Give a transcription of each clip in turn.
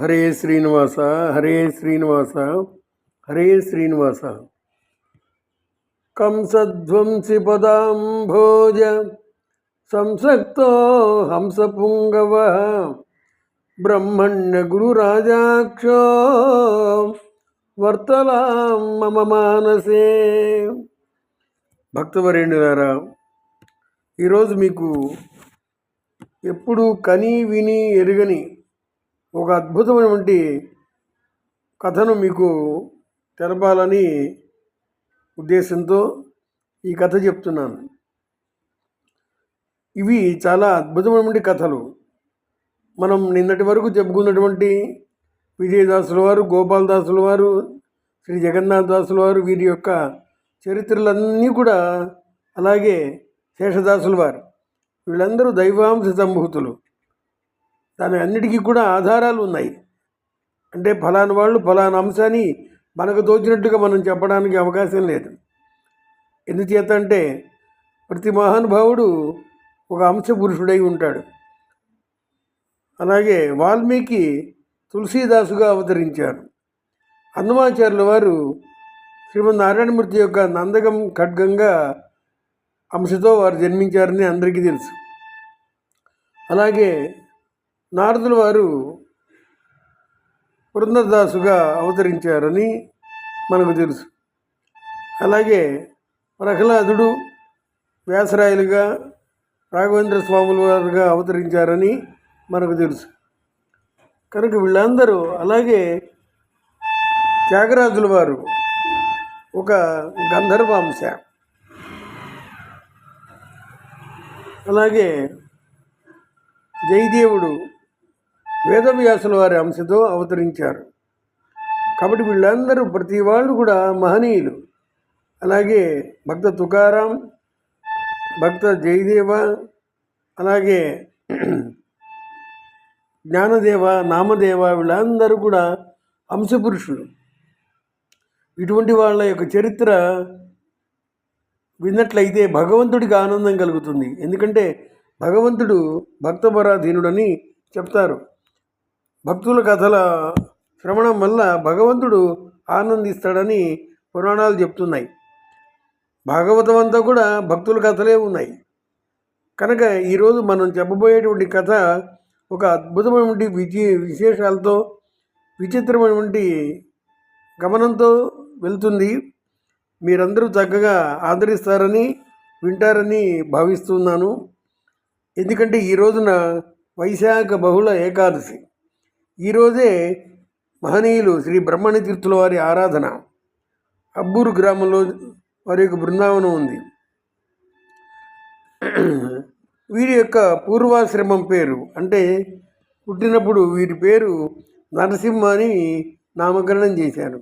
హరే శ్రీనివాస హరే శ్రీనివాస హరే శ్రీనివాస. కంసధ్వంసి పదాంభోజ సంసక్తో హంసపుంగవ బ్రహ్మణ్య గురురాజాక్షో వర్తలాం మమ మానసే. భక్తవరేణులారా ఈరోజు మీకు ఎప్పుడు కని విని ఎరుగని ఒక అద్భుతమైనటువంటి కథను మీకు తెలపాలని ఉద్దేశంతో ఈ కథ చెప్తున్నాను. ఇవి చాలా అద్భుతమైనటువంటి కథలు. మనం నిన్నటి వరకు చెప్పుకున్నటువంటి విజయదాసుల వారు గోపాలదాసుల వారు శ్రీ జగన్నాథ దాసులు వారు వీరి యొక్క చరిత్రలన్నీ కూడా అలాగే శేషదాసుల వారు. వీళ్ళందరూ దైవాంశ సంభూతులు. దాని అన్నిటికీ కూడా ఆధారాలు ఉన్నాయి. అంటే ఫలానా వాళ్ళు ఫలానా అంశాన్ని మనకు తోచినట్టుగా మనం చెప్పడానికి అవకాశం లేదు. ఎందుచేత అంటే ప్రతి మహానుభావుడు ఒక అంశ పురుషుడై ఉంటాడు. అలాగే వాల్మీకి తులసీదాసుగా అవతరించారు అన్నమాచార్యుల వారు శ్రీమద్ నారాయణమూర్తి యొక్క నందగం ఖడ్గంగా అంశతో వారు జన్మించారని అందరికీ తెలుసు. అలాగే నారదుల వారు వృందదాసుగా అవతరించారని మనకు తెలుసు. అలాగే ప్రహ్లాదుడు వ్యాసరాయలుగా రాఘవేంద్ర స్వాముల వారుగా అవతరించారని మనకు తెలుసు. కనుక వీళ్ళందరూ అలాగే త్యాగరాజుల వారు ఒక గంధర్వాంశ. అలాగే జయదేవుడు వేదవ్యాసుల వారి అంశతో అవతరించారు. కాబట్టి వీళ్ళందరూ ప్రతి వాళ్ళు కూడా మహనీయులు. అలాగే భక్త తుకారాం భక్త జయదేవ అలాగే జ్ఞానదేవ నామదేవ వీళ్ళందరూ కూడా అంశపురుషులు. ఇటువంటి వాళ్ళ యొక్క చరిత్ర విన్నట్లయితే భగవంతుడికి ఆనందం కలుగుతుంది. ఎందుకంటే భగవంతుడు భక్తపరాధీనుడని చెప్తారు. భక్తుల కథల శ్రవణం వల్ల భగవంతుడు ఆనందిస్తాడని పురాణాలు చెప్తున్నాయి. భాగవతం అంతా కూడా భక్తుల కథలే ఉన్నాయి. కనుక ఈరోజు మనం చెప్పబోయేటువంటి కథ ఒక అద్భుతమైనటువంటి విజయ విశేషాలతో విచిత్రమైనటువంటి గమనంతో వెళ్తుంది. మీరందరూ చక్కగా ఆదరిస్తారని వింటారని భావిస్తున్నాను. ఎందుకంటే ఈ రోజున వైశాఖ బహుళ ఏకాదశి. ఈరోజే మహనీయులు శ్రీ బ్రహ్మణి తీర్థుల వారి ఆరాధన. అబ్బూరు గ్రామంలో వారి యొక్క బృందావనం ఉంది. వీరి యొక్క పూర్వాశ్రమం పేరు అంటే పుట్టినప్పుడు వీరి పేరు నరసింహ అని నామకరణం చేశారు.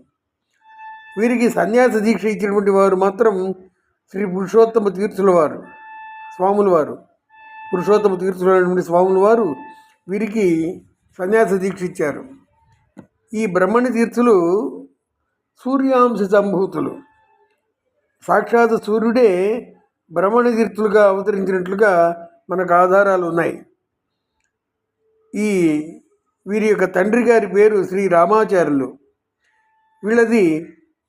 వీరికి సన్యాస దీక్ష ఇచ్చినటువంటి వారు మాత్రం శ్రీ పురుషోత్తమ తీర్థుల వారు స్వాముల వారు. పురుషోత్తమ తీర్థులైనటువంటి స్వాముల వారు వీరికి సన్యాస దీక్ష ఇచ్చారు. ఈ బ్రహ్మణి తీర్థులు సూర్యాంశ సంభూతులు. సాక్షాత్ సూర్యుడే బ్రహ్మణి తీర్థులుగా అవతరించినట్లుగా మనకు ఆధారాలు ఉన్నాయి. ఈ వీరి యొక్క తండ్రి గారి పేరు శ్రీ రామాచార్యులు. వీళ్ళది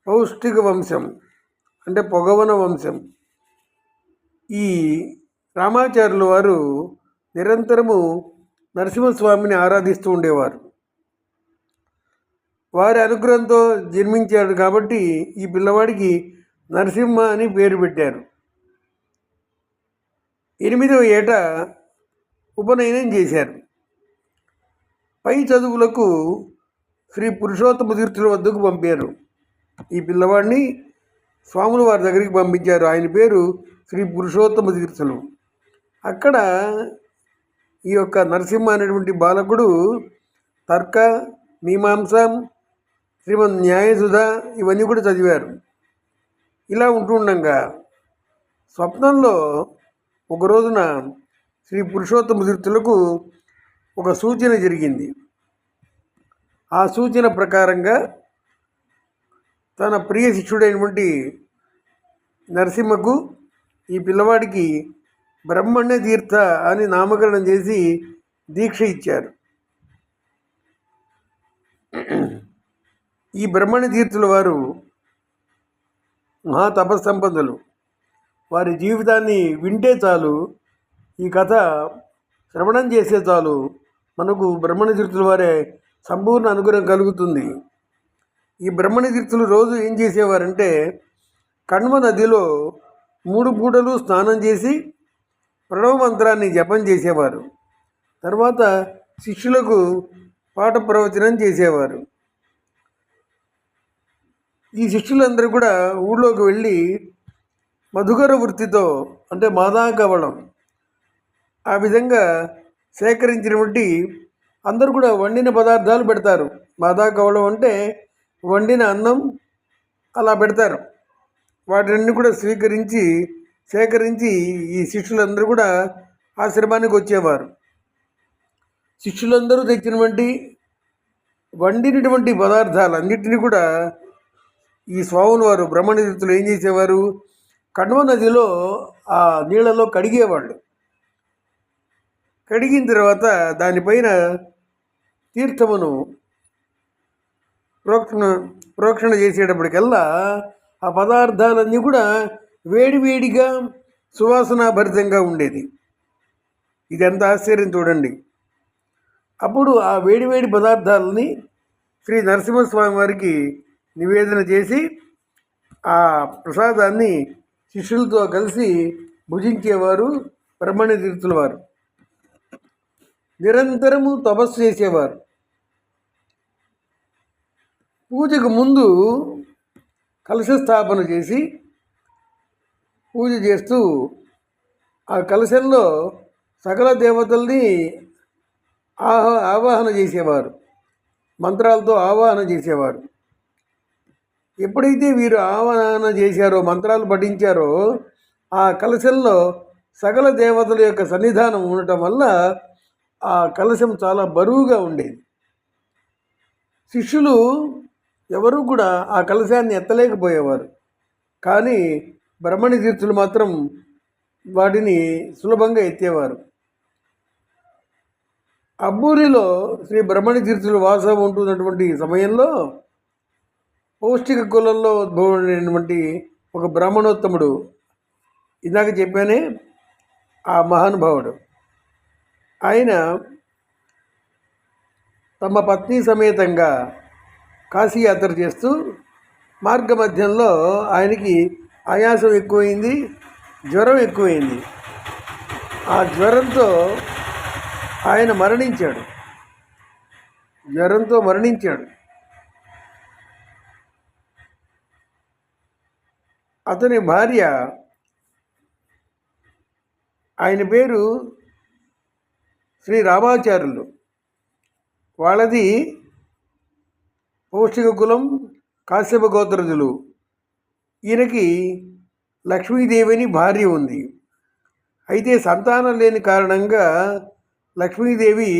పౌష్టిక వంశం అంటే పొగవన వంశం. ఈ రామాచార్యుల వారు నిరంతరము నరసింహస్వామిని ఆరాధిస్తూ ఉండేవారు. వారి అనుగ్రహంతో జన్మించాడు కాబట్టి ఈ పిల్లవాడికి నరసింహ అని పేరు పెట్టారు. ఎనిమిదవ ఏట ఉపనయనం చేశారు. పై చదువులకు శ్రీ పురుషోత్తమ తీర్థుల వద్దకు పంపారు. ఈ పిల్లవాడిని స్వాములు వారి దగ్గరికి పంపించారు. ఆయన పేరు శ్రీ పురుషోత్తమ తీర్థులు. అక్కడ ఈ యొక్క నరసింహ అనేటువంటి బాలకుడు తర్క మీమాంస శ్రీమద్ న్యాయసుధ ఇవన్నీ కూడా చదివారు. ఇలా ఉంటుండగా స్వప్నంలో ఒక రోజున శ్రీ పురుషోత్తమ తీర్థులకు ఒక సూచన జరిగింది. ఆ సూచన ప్రకారంగా తన ప్రియ శిష్యుడైనటువంటి నరసింహకు ఈ పిల్లవాడికి బ్రహ్మణ్య తీర్థ అని నామకరణం చేసి దీక్ష ఇచ్చారు. ఈ బ్రహ్మణి తీర్థుల వారు మహా తపస్సంపన్నులు. వారి జీవితాన్ని వింటే చాలు ఈ కథ శ్రవణం చేసే చాలు మనకు బ్రహ్మణ తీర్థుల వారే సంపూర్ణ అనుగ్రహం కలుగుతుంది. ఈ బ్రహ్మణ తీర్థులు రోజు ఏం చేసేవారంటే కణ్వ నదిలో మూడు పూటలు స్నానం చేసి ప్రణవ మంత్రాన్ని జపం చేసేవారు. తర్వాత శిష్యులకు పాఠ ప్రవచనం చేసేవారు. ఈ శిష్యులందరూ కూడా ఊళ్ళోకి వెళ్ళి మధుకర వృత్తితో అంటే మాదాకవళం ఆ విధంగా సేకరించినటువంటి అందరూ కూడా వండిన పదార్థాలు పెడతారు. మాదాకవళం అంటే వండిన అన్నం అలా పెడతారు. వాటిని కూడా స్వీకరించి సేకరించి ఈ శిష్యులందరూ కూడా ఆశ్రమానికి వచ్చేవారు. శిష్యులందరూ తెచ్చినటువంటి వండినటువంటి పదార్థాలన్నిటినీ కూడా ఈ స్వాముల వారు బ్రహ్మణ ఏం చేసేవారు? కణ్వ నదిలో ఆ నీళ్ళలో కడిగేవాళ్ళు. కడిగిన తర్వాత దానిపైన తీర్థమును ప్రోక్షణ ప్రోక్షణ చేసేటప్పటికల్లా ఆ పదార్థాలన్నీ కూడా వేడివేడిగా సువాసనాభరితంగా ఉండేది. ఇది ఎంత ఆశ్చర్యం చూడండి. అప్పుడు ఆ వేడివేడి పదార్థాలని శ్రీ నరసింహస్వామి వారికి నివేదన చేసి ఆ ప్రసాదాన్ని శిష్యులతో కలిసి భుజించేవారు బ్రహ్మణ్య తీర్థుల వారు నిరంతరము తపస్సు చేసేవారు. పూజకు ముందు కలశ స్థాపన చేసి పూజ చేస్తూ ఆ కలశంలో సకల దేవతల్ని ఆహ ఆవాహన చేసేవారు. మంత్రాలతో ఆవాహన చేసేవారు. ఎప్పుడైతే వీరు ఆవాహన చేశారో మంత్రాలు పఠించారో ఆ కలశంలో సకల దేవతల యొక్క సన్నిధానం ఉండటం వల్ల ఆ కలశం చాలా బరువుగా ఉండేది. శిష్యులు ఎవరు కూడా ఆ కలశాన్ని ఎత్తలేకపోయేవారు. కానీ బ్రహ్మణి తీర్థులు మాత్రం వాటిని సులభంగా ఎత్తేవారు. అబ్బూరిలో శ్రీ బ్రహ్మణి తీర్థులు వాసం ఉంటున్నటువంటి సమయంలో పౌష్టిక కులంలో ఉద్భవమైనటువంటి ఒక బ్రాహ్మణోత్తముడు ఇందాక చెప్పానే ఆ మహానుభావుడు. ఆయన తమ పత్ని సమేతంగా కాశీ యాత్ర చేస్తూ మార్గ మధ్యంలో ఆయనకి ఆయాసం ఎక్కువైంది జ్వరం ఎక్కువైంది. ఆ జ్వరంతో ఆయన మరణించాడు. జ్వరంతో మరణించాడు. అతని భార్య ఆయన పేరు శ్రీ రామాచార్యులు. వాళ్ళది పౌష్టిక కులం కాశ్యప గోత్రజులు. ఈయనకి లక్ష్మీదేవిని భార్య ఉంది. అయితే సంతానం లేని కారణంగా లక్ష్మీదేవి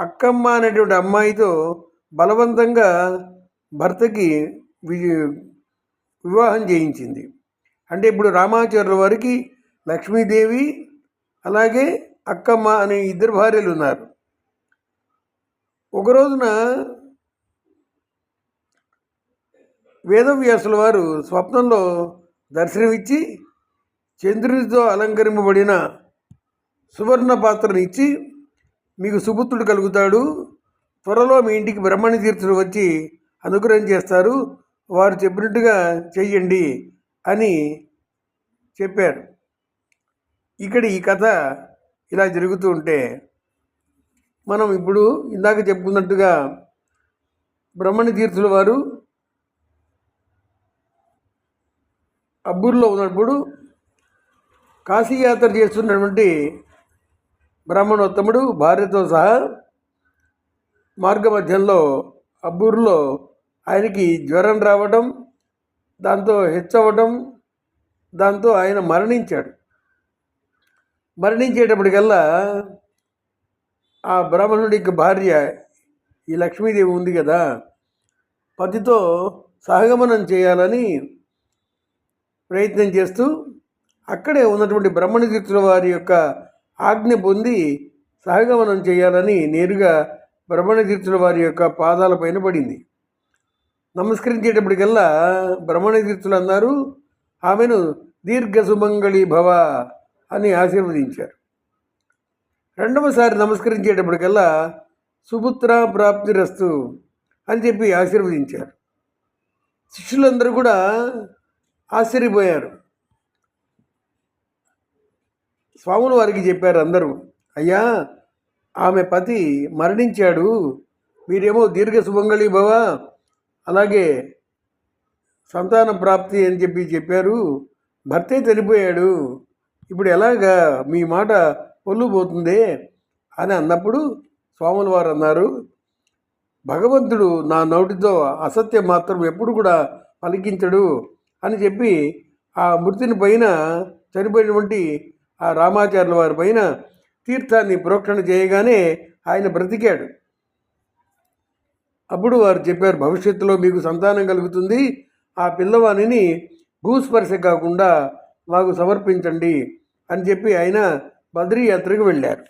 అక్కమ్మ అనేటువంటి అమ్మాయితో బలవంతంగా భర్తకి వి వివాహం చేయించింది. అంటే ఇప్పుడు రామాచార్యుల వారికి లక్ష్మీదేవి అలాగే అక్కమ్మ అనే ఇద్దరు భార్యలు ఉన్నారు. ఒక రోజున వేదవ్యాసుల వారు స్వప్నంలో దర్శనమిచ్చి చంద్రునితో అలంకరింపబడిన సువర్ణ పాత్రను ఇచ్చి మీకు సుపుత్రుడు కలుగుతాడు. త్వరలో మీ ఇంటికి బ్రహ్మణి తీర్థులు వచ్చి అనుగ్రహం చేస్తారు. వారు చెప్పినట్టుగా చెయ్యండి అని చెప్పారు. ఇక్కడ ఈ కథ ఇలా జరుగుతూ ఉంటే మనం ఇప్పుడు ఇందాక చెప్పుకున్నట్టుగా బ్రహ్మణి తీర్థుల వారు అబ్బూర్లో ఉన్నప్పుడు కాశీయాత్ర చేస్తున్నటువంటి బ్రాహ్మణోత్తముడు భార్యతో సహా మార్గమధ్యంలో అబ్బూరులో ఆయనకి జ్వరం రావడం దాంతో హెచ్చవడం దాంతో ఆయన మరణించాడు. మరణించేటప్పటికల్లా ఆ బ్రాహ్మణుడికి భార్య ఈ లక్ష్మీదేవి ఉంది కదా పతితో సహగమనం చేయాలని ప్రయత్నం చేస్తూ అక్కడే ఉన్నటువంటి బ్రహ్మణ వారి యొక్క ఆజ్ఞ పొంది సహగమనం చేయాలని నేరుగా బ్రహ్మణ వారి యొక్క పాదాల పైన పడింది. నమస్కరించేటప్పటికల్లా బ్రహ్మణ తీర్థులు అన్నారు ఆమెను దీర్ఘ సుమంగళి భవ అని ఆశీర్వదించారు. రెండవసారి నమస్కరించేటప్పటికల్లా సుపుత్ర ప్రాప్తిరస్తు అని చెప్పి ఆశీర్వదించారు. శిష్యులందరూ కూడా ఆశ్చర్యపోయారు. స్వాములు వారికి చెప్పారు అందరూ అయ్యా ఆమె పతి మరణించాడు. మీరేమో దీర్ఘ సుమంగళి భవ అలాగే సంతాన ప్రాప్తి అని చెప్పి చెప్పారు. భర్తే చనిపోయాడు. ఇప్పుడు ఎలాగా మీ మాట పొల్లుపోతుంది అని అన్నప్పుడు స్వాముల వారు అన్నారు భగవంతుడు నా నోటితో అసత్యం మాత్రం ఎప్పుడు కూడా పలికించడు. అని చెప్పి ఆ మృతిని పైన చనిపోయినటువంటి ఆ రామాచార్యుల వారి పైన తీర్థాన్ని ప్రోక్షణ చేయగానే ఆయన బ్రతికాడు. అప్పుడు వారు చెప్పారు భవిష్యత్తులో మీకు సంతానం కలుగుతుంది. ఆ పిల్లవాణిని భూస్పర్శ కాకుండా మాకు సమర్పించండి అని చెప్పి ఆయన బద్రీ యాత్రకు వెళ్ళారు.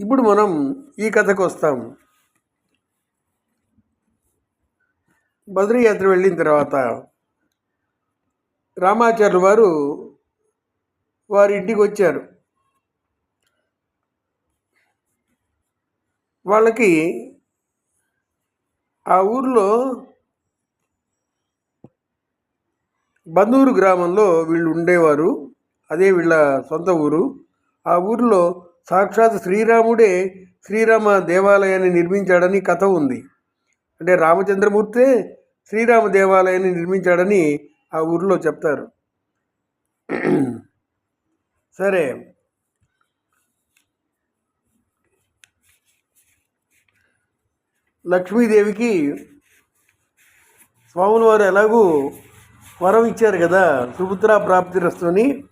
ఇప్పుడు మనం ఈ కథకు వస్తాం. బద్రీ యాత్ర వెళ్ళిన తర్వాత రామాచార్యులు వారు వారి ఇంటికి వచ్చారు. వాళ్ళకి ఆ ఊర్లో బందూరు గ్రామంలో వీళ్ళు ఉండేవారు. అదే వీళ్ళ సొంత ఊరు. ఆ ఊరిలో సాక్షాత్ శ్రీరాముడే శ్రీరామ దేవాలయాన్ని నిర్మించాడని కథ ఉంది. అంటే రామచంద్రమూర్తే శ్రీరామ దేవాలయాన్ని నిర్మించాడని ఆ ఊరిలో చెప్తారు. సరే. లక్ష్మీదేవికి స్వాముల వారు ఎలాగూ వరం ఇచ్చారు కదా సుభుత్ర ప్రాప్తి రస్తుని.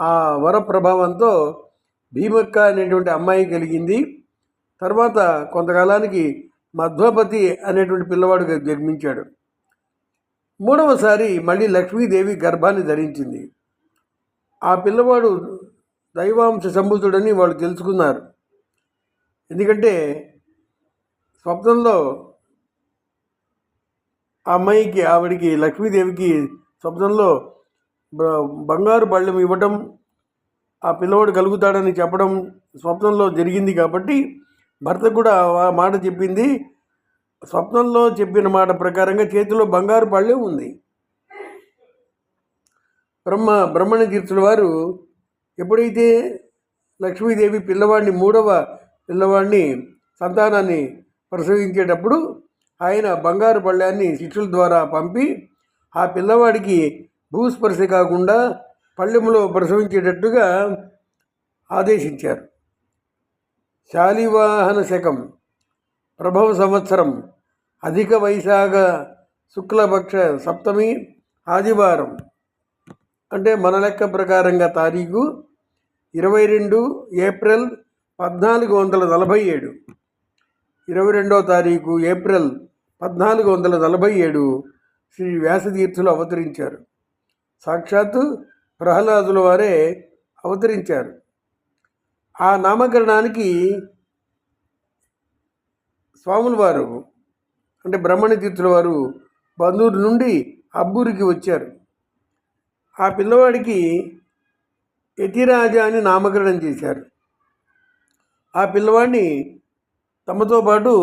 ఆ వర ప్రభావంతో భీమక్క అనేటువంటి అమ్మాయి కలిగింది. తర్వాత కొంతకాలానికి మధ్వపతి అనేటువంటి పిల్లవాడు జన్మించాడు. మూడవసారి మళ్ళీ లక్ష్మీదేవి గర్భాన్ని ధరించింది. ఆ పిల్లవాడు దైవాంశ సంభూతుడని వాళ్ళు తెలుసుకున్నారు. ఎందుకంటే స్వప్నంలో ఆ అమ్మాయికి ఆవిడికి లక్ష్మీదేవికి స్వప్నంలో బంగారు బళ్ళం ఇవ్వటం ఆ పిల్లవాడు కలుగుతాడని చెప్పడం స్వప్నంలో జరిగింది కాబట్టి భర్త కూడా ఆ మాట చెప్పింది. స్వప్నంలో చెప్పిన మాట ప్రకారంగా చేతిలో బంగారు పళ్ళెం ఉంది. బ్రహ్మ బ్రహ్మణ తీర్థుల వారు ఎప్పుడైతే లక్ష్మీదేవి పిల్లవాడిని మూడవ పిల్లవాడిని సంతానాన్ని ప్రసవించేటప్పుడు ఆయన బంగారు పళ్ళాన్ని శిష్యుల ద్వారా పంపి ఆ పిల్లవాడికి భూస్పర్శ కాకుండా పళ్ళెములో ప్రసవించేటట్టుగా ఆదేశించారు. శాలివాహన శకం ప్రభవ సంవత్సరం అధిక వైశాఖ శుక్లపక్ష సప్తమి ఆదివారం. అంటే మన లెక్క ప్రకారంగా తారీఖు ఇరవై రెండు ఏప్రిల్ పద్నాలుగు వందల నలభై ఏడు. ఇరవై రెండవ తారీఖు ఏప్రిల్ పద్నాలుగు వందల నలభై ఏడు శ్రీ వ్యాసతీర్థులు అవతరించారు. సాక్షాత్తు ప్రహ్లాదుల వారే అవతరించారు. ఆ నామకరణానికి స్వాముల వారు అంటే బ్రహ్మణ తీర్థుల వారు బందూరు నుండి అబ్బూరికి వచ్చారు. ఆ పిల్లవాడికి యతిరాజా అని నామకరణం చేశారు. ఆ పిల్లవాడిని తమతో పాటు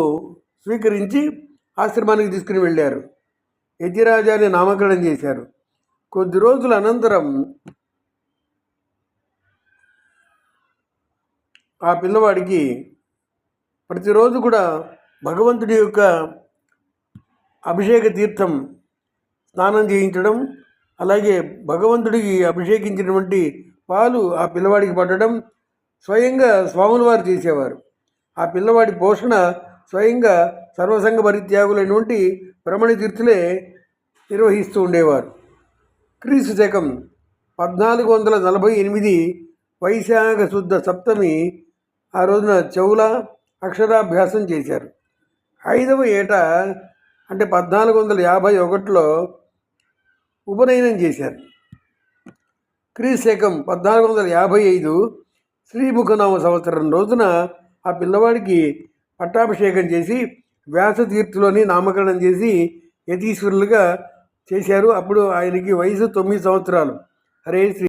స్వీకరించి ఆశ్రమానికి తీసుకుని వెళ్ళారు. యతిరాజా అని నామకరణం చేశారు. కొద్ది రోజుల అనంతరం ఆ పిల్లవాడికి ప్రతిరోజు కూడా భగవంతుడి యొక్క అభిషేక తీర్థం స్నానం చేయించడం అలాగే భగవంతుడికి అభిషేకించినటువంటి పాలు ఆ పిల్లవాడికి పట్టడం స్వయంగా స్వాముల వారు చేసేవారు. ఆ పిల్లవాడి పోషణ స్వయంగా సర్వసంగ పరిత్యాగులైనటువంటి భ్రమణ తీర్థులే నిర్వహిస్తూ ఉండేవారు. క్రీస్తు శకం పద్నాలుగు వందల నలభై ఎనిమిది వైశాఖ శుద్ధ సప్తమి ఆ రోజున చెవుల అక్షరాభ్యాసం చేశారు. ఐదవ ఏట అంటే పద్నాలుగు వందల యాభై ఒకటిలో ఉపనయనం చేశారు. క్రీశకం పద్నాలుగు వందల యాభై ఐదు శ్రీముఖనామ సంవత్సరం రోజున ఆ పిల్లవాడికి పట్టాభిషేకం చేసి వ్యాసతీర్థులని నామకరణం చేసి యతీశ్వరులుగా చేశారు. అప్పుడు ఆయనకి వయసు తొమ్మిది సంవత్సరాలు. హరే శ్రీ